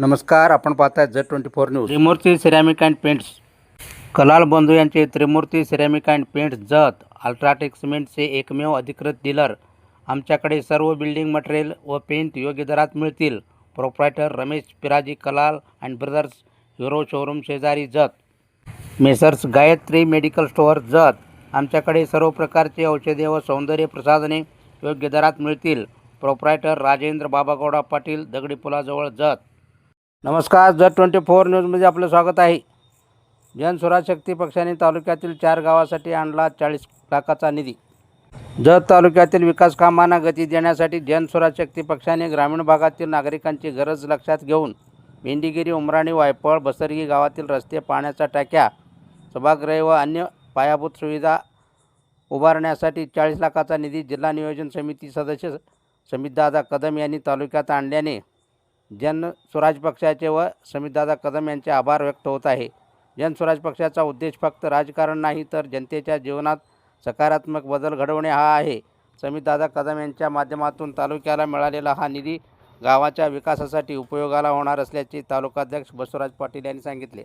नमस्कार आपण पाहताय झ twenty four news. Trimurti ceramic and paints. Kalal बंधू यांचे Trimurti ceramic and paints Jat ultratech सिमेंटचे एकमेव अधिकृत डीलर. आमच्याकडे सर्व बिल्डिंग मटेरियल व पेंट योग्य दरात मिळतील. Proprietor Ramesh Piraji Kalal and brothers hero showroom शेजारी Jat. Messrs Gayatri medical store Jat. आमच्याकडे सर्व प्रकारचे औषधे व सौंदर्य प्रसाधने योग्य दरात मिळतील. प्रोप्रायटर राजेंद्र बाबागौडा पाटील दगडी पुलाजवळ जत. नमस्कार जर ट्वेंटी फोर न्यूजमध्ये आपलं स्वागत आहे. जन शक्ती पक्षाने तालुक्यातील चार गावासाठी आणला चाळीस लाखाचा निधी. जत तालुक्यातील विकास कामांना गती देण्यासाठी जन शक्ती पक्षाने ग्रामीण भागातील नागरिकांची गरज लक्षात घेऊन भेंडीगिरी उमराणी वायपळ बसरगी गावातील रस्ते पाण्याच्या टाक्या सभागृह व अन्य पायाभूत सुविधा उभारण्यासाठी चाळीस लाखाचा निधी जिल्हा नियोजन समिती सदस्य समितदादा कदम यांनी तालुक्यात आणल्याने जन स्वराज पक्षाचे व समितदादा कदम यांचे आभार व्यक्त होत आहे. जनस्वराज पक्षाचा उद्देश फक्त राजकारण नाही तर जनतेच्या जीवनात सकारात्मक बदल घडवणे हा आहे. समितदादा कदम यांच्या माध्यमातून तालुक्याला मिळालेला हा निधी गावाच्या विकासासाठी उपयोगाला होणार असल्याचे तालुकाध्यक्ष बसवराज पाटील यांनी सांगितले.